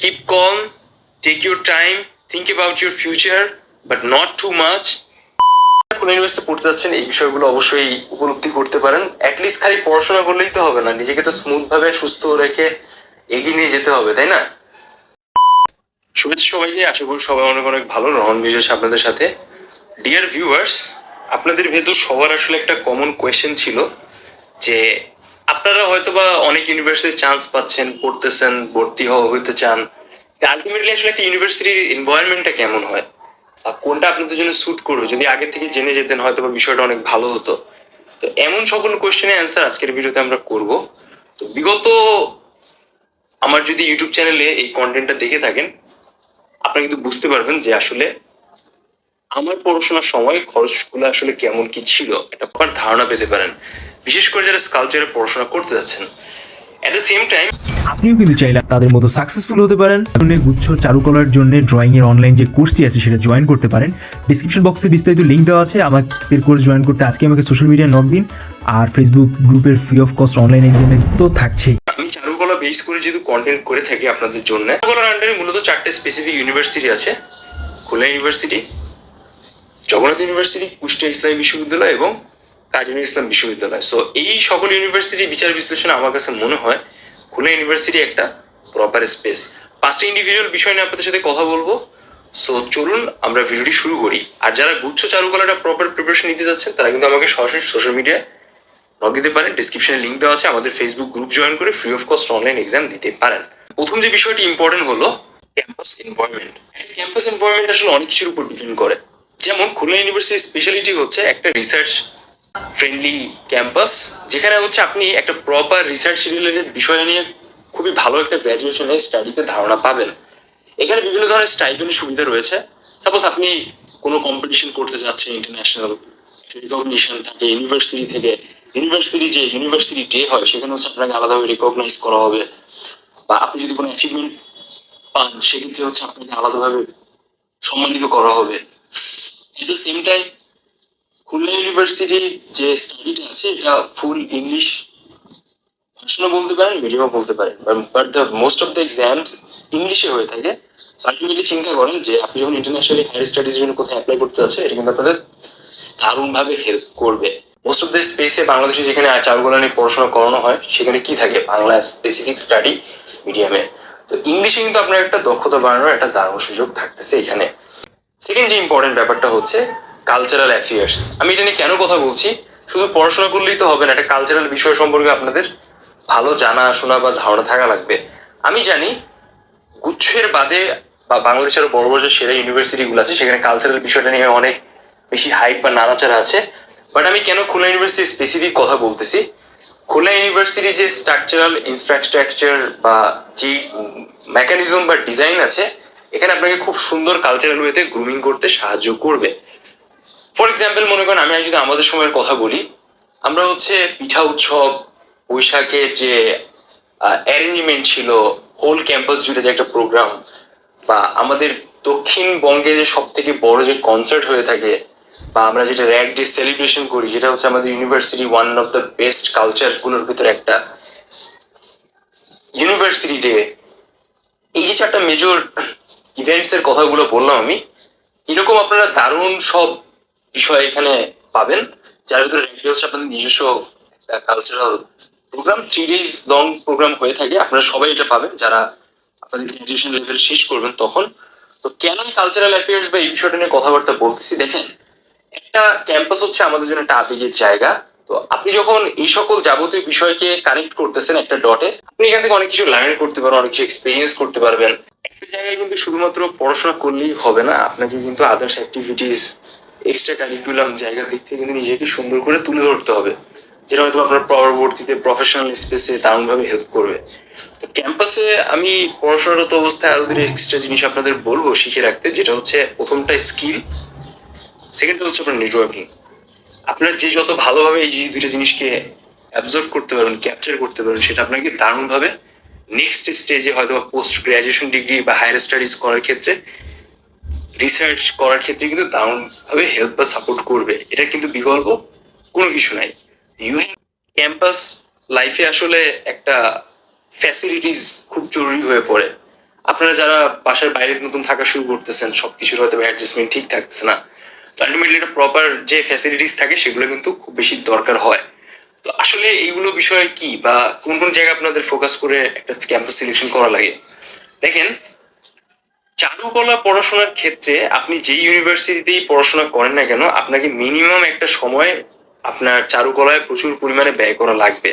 Keep calm take your time think about your future but not too much কোন university পড়তে যাচ্ছেন এই বিষয়গুলো অবশ্যই উপলব্ধি করতে পারেন। অ্যাটলিস্ট খালি পড়াশোনা করলেই তো হবে না নিজেকে তো স্মুথ ভাবে সুস্থ রেখে এগিয়ে নিয়ে যেতে হবে তাই না? শুভেচ্ছা সবাইকে আশা করি সবাই অনেক অনেক ভালো। রহন বিশেষ আপনাদের সাথে। ডিয়ার ভিউয়ার্স আপনাদের ভেতর সবার আসলে একটা কমন কোয়েশ্চেন ছিল যে আপনারা হয়তো বা অনেক ইউনিভার্সিটি চান্স পাচ্ছেন, পড়তেছেন, ভর্তি হওয়া হইতে চান। আলটিমেটলি আসলে একটা ইউনিভার্সিটির এনভায়রনমেন্টটা কেমন হয়? কোনটা আপনাদের জন্য স্যুট করবে? যদি আগে থেকে জেনে যেতেন হয়তো বা বিষয়টা অনেক ভালো হতো। তো এমন সকল কোয়েশ্চেনের অ্যান্সার আজকের ভিডিওতে আমরা করব। তো বিগত আমার যদি ইউটিউব চ্যানেলে এই কন্টেন্টটা দেখে থাকেন, আপনারা কিন্তু বুঝতে পারবেন যে আসলে আমার পড়াশোনার সময় খরচগুলো আসলে কেমন কি ছিল একটা ধারণা পেতে পারেন। বিশেষ করে যারা স্কালচারে পড়াশোনা করতে যাচ্ছেন। অ্যাট দ্য সেম টাইম আপনিও কিন্তু চাইলে তাদের মতো সাকসেসফুল হতে পারেন। জন্য গুচ্ছ চারুকলার জন্য ড্রয়িং এর অনলাইন যে কোর্সটি আছে সেটা জয়েন করতে পারেন। ডিসক্রিপশন বক্সে বিস্তারিত লিঙ্ক দেওয়া আছে। আমাদের কোর্স জয়েন করতে আজকে আমাকে সোশ্যাল মিডিয়া নক দিন। আর ফেসবুক গ্রুপের ফ্রি অফ কস্ট অনলাইন এক্সামে তো থাকছেই। আমি চারুকলা বেস করে যেহেতু কন্টেন্ট করে থাকি আপনাদের জন্য চারুকলার আন্ডারে মূলত চারটে স্পেসিফিক ইউনিভার্সিটি আছে। খুলনা ইউনিভার্সিটি জগন্নাথ ইউনিভার্সিটি কুষ্টিয়া ইসলামী বিশ্ববিদ্যালয় এবং কাজী ইসলাম বিশ্ববিদ্যালয়। সো এই সকল ইউনিভার্সিটি বিচার বিশ্লেষণে আমার কাছে মনে হয় খুলনা ইউনিভার্সিটি একটা প্রপার স্পেস পাঁচটা ইন্ডিভিজুয়াল বিষয় নিয়ে আপনাদের সাথে কথা বলব। সো চলুন আমরা ভিডিওটি শুরু করি। আর যারা গুচ্ছ চারুকলাটা প্রপার প্রিপারেশন নিতে যাচ্ছেন, তারা কিন্তু আমাকে সরাসরি সোশ্যাল মিডিয়ায় নক দিতে পারেন। ডিসক্রিপশনে লিঙ্ক দেওয়া আছে। আমাদের ফেসবুক গ্রুপ জয়েন করে free of cost online exam দিতে পারেন। প্রথম যে বিষয়টি ইম্পর্টেন্ট হলো ক্যাম্পাস এনভায়রনমেন্ট ক্যাম্পাস এনভায়রনমেন্ট আসলে অনেক কিছুর উপর ডিপেন্ড করে। যেমন খুলনা ইউনিভার্সিটির স্পেশালিটি হচ্ছে একটা রিসার্চ ফ্রেন্ডলি ক্যাম্পাস যেখানে হচ্ছে আপনি একটা প্রপার রিসার্চ রিলেটেড বিষয় নিয়ে খুবই ভালো একটা গ্র্যাজুয়েশনে স্টাডিতে ধারণা পাবেন। এখানে বিভিন্ন ধরনের স্টাইপেন্ড সুবিধা রয়েছে। সাপোজ আপনি কোনো কম্পিটিশন করতে যাচ্ছেন ইন্টারন্যাশনাল রিকগনিশন থাকে ইউনিভার্সিটি থেকে ইউনিভার্সিটি যে ইউনিভার্সিটি ডে হয়, সেখানে হচ্ছে আপনাকে আলাদাভাবে রিকগনাইজ করা হবে। বা আপনি যদি কোনো অ্যাচিভমেন্ট পান, সেক্ষেত্রে হচ্ছে আপনাকে আলাদাভাবে সম্মানিত করা হবে। At the same time Khulna ইউনিভার্সিটির যে স্টাডিটা আছে, এটা ফুল ইংলিশ পড়াশোনা বলতে পারেন মিডিয়ামও বলতে পারেন but the most of the exams ইংলিশে হয়ে থাকে। আলটিমেটলি চিন্তা করেন যে, আপনি যখন ইন্টারন্যাশনালি হায়ার স্টাডিজ জন্য কোথায় অ্যাপ্লাই করতে যাচ্ছেন, এটা কিন্তু আপনাদের দারুণভাবে হেল্প করবে। মোস্ট অফ দ্য স্পেসে বাংলাদেশে যেখানে চারুকলা নিয়ে পড়াশোনা করানো হয়, সেখানে কি থাকে? বাংলা স্পেসিফিক স্টাডি মিডিয়ামে তো ইংলিশে কিন্তু আপনার একটা দক্ষতা বাড়ানোর একটা দারুণ সুযোগ থাকতেছে এখানে। সেকেন্ড যে ইম্পর্টেন্ট ব্যাপারটা হচ্ছে কালচারাল অ্যাফেয়ার্স আমি এটা নিয়ে কেন কথা বলছি? শুধু পড়াশোনা করলেই তো হবে না, একটা কালচারাল বিষয় সম্পর্কে আপনাদের ভালো জানা শোনা বা ধারণা থাকা লাগবে। আমি জানি গুচ্ছের বাদে বা বাংলাদেশের বড় বড় যে সেরা ইউনিভার্সিটিগুলো আছে, সেখানে কালচারাল বিষয়টা নিয়ে অনেক বেশি হাইপ বা নাড়াচাড়া আছে। বাট আমি কেন খুলনা ইউনিভার্সিটি স্পেসিফিক কথা বলতেছি? খুলনা ইউনিভার্সিটি যে স্ট্রাকচারাল ইনফ্রাস্ট্রাকচার বা যে মেকানিজম বা ডিজাইন আছে, এখানে আপনাকে খুব সুন্দর কালচারাল ওয়েতে গ্রুমিং করতে সাহায্য করবে। ফর এক্সাম্পল মনে করেন আমি যদি আমাদের সময়ের কথা বলি, আমরা হচ্ছে পিঠা উৎসব, বৈশাখের যে অ্যারেঞ্জমেন্ট ছিল হোল ক্যাম্পাস জুড়ে যে একটা প্রোগ্রাম বা আমাদের দক্ষিণবঙ্গে যে সব থেকে বড় যে কনসার্ট হয়ে থাকে, বা আমরা যেটা র্যাক ডে সেলিব্রেশন করি, যেটা হচ্ছে আমাদের university one of the best কালচারগুলোর ভিতরে একটা। ইউনিভার্সিটি ডে এই যে চারটা মেজর ইভেন্টস এর কথাগুলো বললাম আমি, এরকম আপনারা দারুণ সব বিষয় এখানে পাবেন, যার ভিতরে রেডিও হচ্ছে আপনাদের নিজস্ব একটা cultural program three days long program হয়ে থাকে, আপনারা সবাই এটা পাবেন, যারা আপনাদের গ্রাজুয়েশন লেভেল শেষ করবেন তখন। তো কেন কালচারাল অ্যাফেয়ার্স বা এই বিষয়টা নিয়ে কথাবার্তা বলতেছি? দেখেন, একটা ক্যাম্পাস হচ্ছে আমাদের জন্য একটা আবেগের জায়গা। তো আপনি যখন এই সকল যাবতীয় বিষয়কে কানেক্ট করতেছেন একটা ডটে আপনি এখান থেকে অনেক কিছু লার্ন করতে পারবেন, অনেক কিছু এক্সপিরিয়েন্স করতে পারবেন। একটা জায়গায় কিন্তু শুধুমাত্র পড়াশোনা করলেই হবে না, আপনাকে কিন্তু আদার্স অ্যাক্টিভিটিস এক্সট্রা কারিকুলাম জায়গার দিক থেকে কিন্তু নিজেকে সুন্দর করে তুলে ধরতে হবে, যেটা হয়তো আপনার পরবর্তীতে প্রফেশনাল স্পেসে দারুণভাবে হেল্প করবে। তো ক্যাম্পাসে আমি পড়াশোনারত অবস্থায় আরও দুটো এক্সট্রা জিনিস আপনাদের বলব শিখে রাখতে, যেটা হচ্ছে প্রথমটা স্কিল সেকেন্ডটা হচ্ছে আপনার নেটওয়ার্কিং আপনার যে যত ভালোভাবে এই দুটো জিনিসকে অ্যাবজর্ব করতে পারবেন ক্যাপচার করতে পারবেন, সেটা আপনাকে দারুণভাবে নেক্সট স্টেজে হয়তো পোস্ট গ্রাজুয়েশন ডিগ্রি বা হায়ার স্টাডিজ করার ক্ষেত্রে রিসার্চ করার ক্ষেত্রে কিন্তু দারুণভাবে হেল্প বা সাপোর্ট করবে। এটা কিন্তু বিকল্প কোনো কিছু নাই। ইউ ক্যাম্পাস লাইফে আসলে একটা ফ্যাসিলিটিস খুব জরুরি হয়ে পড়ে। আপনারা যারা বাসার বাইরে নতুন থাকা শুরু করতেছেন, সবকিছুর হয়তো অ্যাডজাস্টমেন্ট ঠিক থাকতেছে না। তো আলটিমেটলি একটা প্রপার যে ফ্যাসিলিটিস থাকে, সেগুলো কিন্তু খুব বেশি দরকার হয়। তো আসলে এইগুলো বিষয়ে কি বা কোন কোন জায়গায় আপনাদের ফোকাস করে একটা ক্যাম্পাস সিলেকশন করা লাগে? দেখেন চারুকলা পড়াশোনার ক্ষেত্রে আপনি যেই ইউনিভার্সিটিতেই পড়াশোনা করেন না কেন, আপনাকে মিনিমাম একটা সময় আপনার চারুকলায় প্রচুর পরিমাণে ব্যয় করা লাগবে।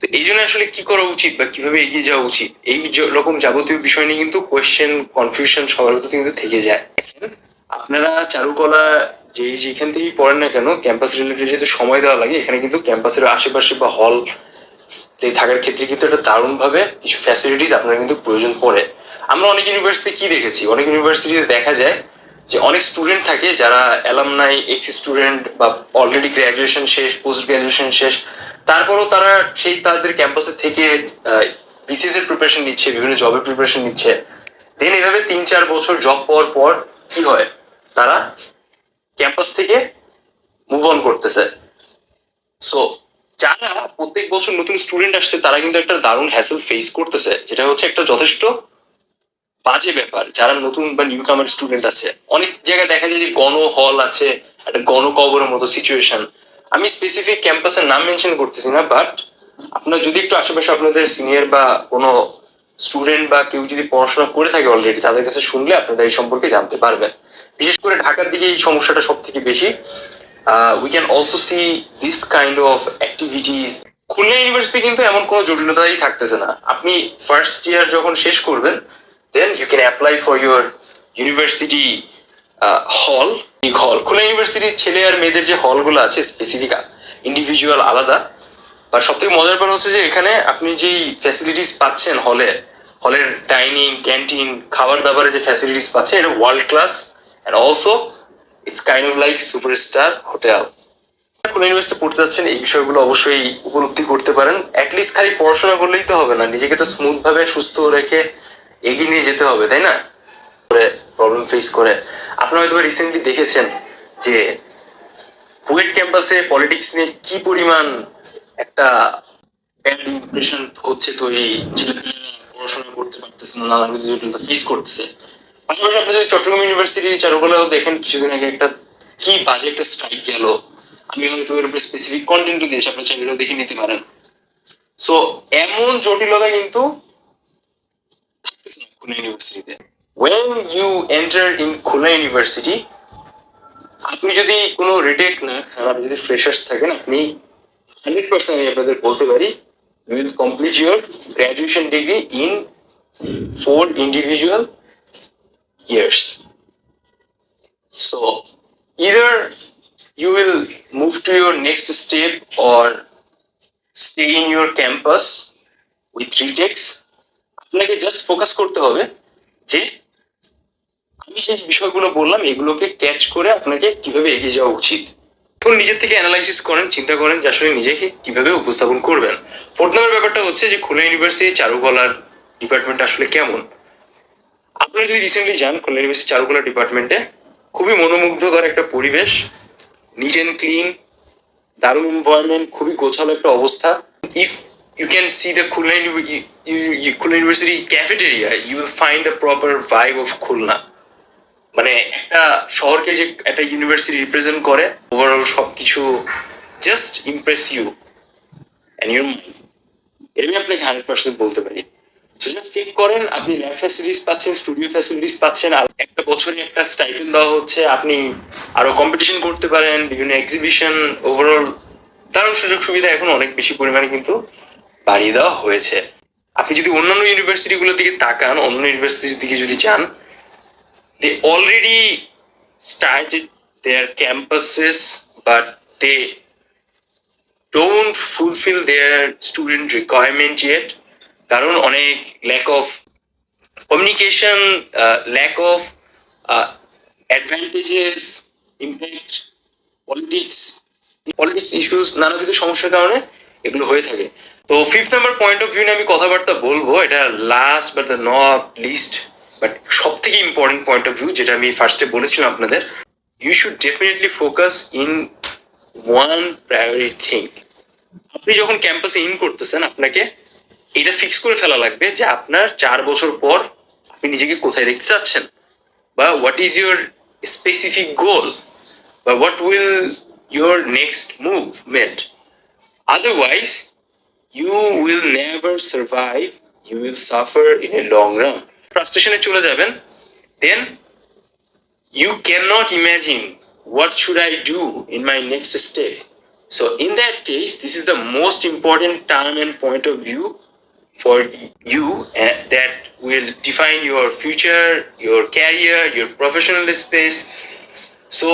তো এই জন্য আসলে কি করা উচিত বা কীভাবে এগিয়ে যাওয়া উচিত? এই রকম যাবতীয় বিষয় নিয়ে কিন্তু কোয়েশ্চেন কনফিউশন সবার ভিতরে কিন্তু থেকে যায়। আপনারা চারুকলা যে যেখান থেকেই পড়েন না কেন ক্যাম্পাস রিলেটেড যেহেতু সময় দেওয়া লাগে, এখানে কিন্তু ক্যাম্পাসের আশেপাশে বা হল থাকার ক্ষেত্রে কিন্তু একটা দারুণভাবে কিছু ফ্যাসিলিটিস আপনার কিন্তু প্রয়োজন পড়ে। আমরা অনেক ইউনিভার্সিটি কি দেখেছি? অনেক ইউনিভার্সিটিতে দেখা যায় যে অনেক স্টুডেন্ট থাকে যারা অ্যালামনাই এক্স স্টুডেন্ট বা অলরেডি গ্র্যাজুয়েশন শেষ পোস্ট গ্র্যাজুয়েশন শেষ, তারপরও তারা সেই তাদের ক্যাম্পাসে থেকে বিসিএস এর প্রিপারেশন নিচ্ছে, বিভিন্ন জবের প্রিপারেশন নিচ্ছে। দেন এভাবে তিন চার বছর জব পাওয়ার পর কি হয়? তারা ক্যাম্পাস থেকে মুভ অন করতেছে। সো যারা প্রত্যেক বছর নতুন স্টুডেন্ট আসছে, তারা কিন্তু একটা দারুণ হ্যাসেল ফেস করতেছে, যেটা হচ্ছে একটা যথেষ্ট বাজে ব্যাপার, যারা নতুন বা নিউ কামার স্টুডেন্ট আছে। অনেক জায়গায় দেখা যায় যে গণ হল আছে, একটা গণ কবরের মতো সিচুয়েশন আমি স্পেসিফিক ক্যাম্পাসের নাম মেনশন করতেছি না বাট আপনার যদি একটু আশেপাশে আপনাদের সিনিয়র বা কোনো স্টুডেন্ট বা কেউ যদি পড়াশোনা করে থাকে অলরেডি তাদের কাছে শুনলে আপনারা এই সম্পর্কে জানতে পারবেন। বিশেষ করে ঢাকার দিকে এই সমস্যাটা সব থেকে বেশি we can also see this kind of activities Khulna university কিন্তু এমন কোনো জটিলতাই থাকতেছে না। আপনি ফার্স্ট ইয়ার যখন শেষ করবেন then you can apply for your university hall hall Khulna ইউনিভার্সিটির ছেলে আর মেয়েদের যে হলগুলো আছে স্পেসিফিক ইন্ডিভিজুয়াল আলাদা। আর সব থেকে মজার ব্যাপার হচ্ছে যে এখানে আপনি যেই ফ্যাসিলিটিস পাচ্ছেন হলে হলের ডাইনিং ক্যান্টিন খাবার দাবারের যে ফ্যাসিলিটিস পাচ্ছেন, এটা world class and also it's kind of like superstar hotel কোন ইউনিভার্সিটি পড়তে যাচ্ছেন, এই বিষয়গুলো অবশ্যই উপলব্ধি করতে পারেন। অ্যাটলিস্ট খালি পড়াশোনা করলেই তো হবে না। নিজেকে তো স্মুথভাবে সুস্থ রেখে এগিয়ে নিয়ে যেতে হবে, তাই না? করে প্রবলেম ফেস করে। আপনারা হয়তো রিসেন্টলি দেখেছেন যে বুয়েট ক্যাম্পাসে পলিটিক্স নিয়ে কি পরিমাণ একটা ব্যাড ইমপ্রেশন হচ্ছে তৈরি ছেলেমেয়েরা পড়াশোনা করতে পারতেছে না, নানা কিছু ফেস করতেছে। পাশাপাশি আপনি যদি চট্টগ্রাম ইউনিভার্সিটি চারুকলাও দেখেন, কিছুদিন আগে একটা কি বাজে একটা স্ট্রাইক গেল। আমি হয়তো এর উপরে স্পেসিফিক কন্টেন্ট দিয়েছি, আপনার চ্যানেলও দেখে নিতে পারেন। সো এমন জটিলতা কিন্তু থাকতেছে না খুলনা ইউনিভার্সিটিতে when you enter in Khulna university আপনি যদি কোনো রিটেক না খান আপনি যদি ফ্রেশার্স থাকেন, আপনি হান্ড্রেড পার্সেন্ট আমি আপনাদের বলতে পারি you will complete your graduation degree in four individual years. So, either you will move to your next step or stay in your campus with retakes. আপনাকে জাস্ট ফোকাস করতে হবে যে আমি যে বিষয়গুলো বললাম, এগুলোকে ক্যাচ করে আপনাকে কীভাবে এগিয়ে যাওয়া উচিত। এখন নিজের থেকে অ্যানালাইসিস করেন, চিন্তা করেন যে আসলে নিজেকে কীভাবে উপস্থাপন করবেন। ফোর্থ নম্বর ব্যাপারটা হচ্ছে যে খুলনা ইউনিভার্সিটি চারুকলার ডিপার্টমেন্ট আসলে কেমন? আপনারা যদি রিসেন্টলি যান খুলনা ইউনিভার্সিটি চারুকলা ডিপার্টমেন্টে খুবই মনোমুগ্ধকর একটা পরিবেশ নিট অ্যান্ড ক্লিন দারুণ এনভায়রনমেন্ট খুবই গোছালো একটা অবস্থা। If can see the Khulna ইউনি- ইউ- you- Khulna university cafeteria you will find the proper vibe of Khulna মানে একটা শহরকে যে একটা ইউনিভার্সিটি রিপ্রেজেন্ট করে ওভারঅল সব কিছু জাস্ট ইমপ্রেস ইউ অ্যান্ড এটা আমি আপনাকে হান্ড্রেড পার্সেন্ট বলতে পারি। জাস্ট চেক করেন, আপনি ল্যাব ফ্যাসিলিটিস পাচ্ছেন স্টুডিও ফ্যাসিলিটিস পাচ্ছেন, আর একটা বছরে একটা স্টাইপেন দেওয়া হচ্ছে, আপনি আরও কম্পিটিশন করতে পারেন, বিভিন্ন এক্সিবিশন ওভারঅল দারুণ সুযোগ সুবিধা এখন অনেক বেশি পরিমাণে কিন্তু বাড়িয়ে দেওয়া হয়েছে। আপনি যদি অন্যান্য ইউনিভার্সিটিগুলোর দিকে তাকান অন্য ইউনিভার্সিটির দিকে যদি যান they already started their campuses but they don't fulfill their student requirement yet. কারণ অনেক lack of communication lack of advantages impact politics politics issues নানাবিধ সমস্যার কারণে এগুলো হয়ে থাকে। তো fifth number point of view নিয়ে আমি কথাবার্তা বলব, এটা last but the not least but সব থেকে ইম্পর্টেন্ট পয়েন্ট অফ ভিউ যেটা আমি ফার্স্টে বলেছিলাম আপনাদের you should definitely focus in one priority thing আপনি যখন ক্যাম্পাসে ইন করতেছেন, আপনাকে এটা ফিক্স করে ফেলা লাগবে যে আপনার চার বছর পর আপনি নিজেকে কোথায় দেখতে চাচ্ছেন? বা what is your specific goal বা what will your next movement otherwise you will never survive you will suffer in a long run ফ্রাস্ট্রেশনে চলে যাবেন then you cannot imagine what should i do in my next step so in that case this is the most important time and point of view for you uh, that will define your future your career your professional space so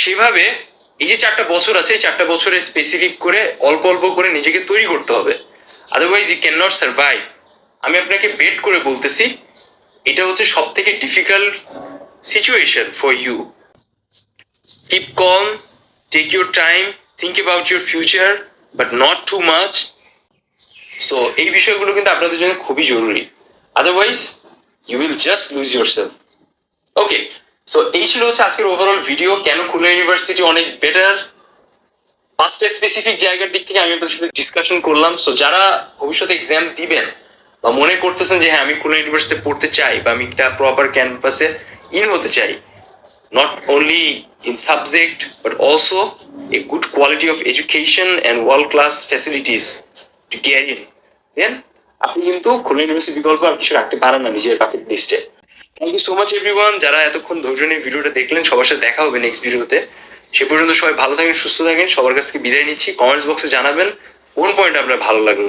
সেভাবে এই যে চারটা বছর আছে, এই চারটা বছরে specific করে অল্প অল্প করে নিজেকে তৈরি করতে হবে। Otherwise you can not survive আমি আপনাকে বেট করে বলতেছি, এটা হচ্ছে সব থেকে difficult situation for you keep calm take your time think about your future but not too much so এই বিষয়গুলো কিন্তু আপনাদের জন্য খুবই জরুরি। Otherwise you will just lose your self okay so এই ছিল হচ্ছে আজকের ওভারঅল ভিডিও কেন খুলনা ইউনিভার্সিটি অনেক বেটার পাঁচটা স্পেসিফিক জায়গার দিক থেকে আমি আপনাদের সাথে ডিসকাশন করলাম। সো যারা ভবিষ্যতে এক্সাম দিবেন বা মনে করতেছেন যে হ্যাঁ আমি খুলনা ইউনিভার্সিটিতে পড়তে চাই বা আমি একটা প্রপার ক্যাম্পাসে ইন হতে চাই, not only in subject, but also a good quality of education and world class facilities to get in. Then, আপনি কিন্তু খুলনা ইউনিভার্সিটি বিকল্প আর কিছু রাখতে পারেন না নিজের বাকেট লিস্টে thank you so much everyone যারা এতক্ষণ ধৈর্য নিয়ে ভিডিওটা দেখলেন, সবার সাথে দেখা হবে নেক্সট ভিডিওতে। সে পর্যন্ত সবাই ভালো থাকেন, সুস্থ থাকেন। সবার কাছ থেকে বিদায় নিচ্ছি। কমেন্টস বক্সে জানাবেন। কোন পয়েন্ট আপনার ভালো লাগল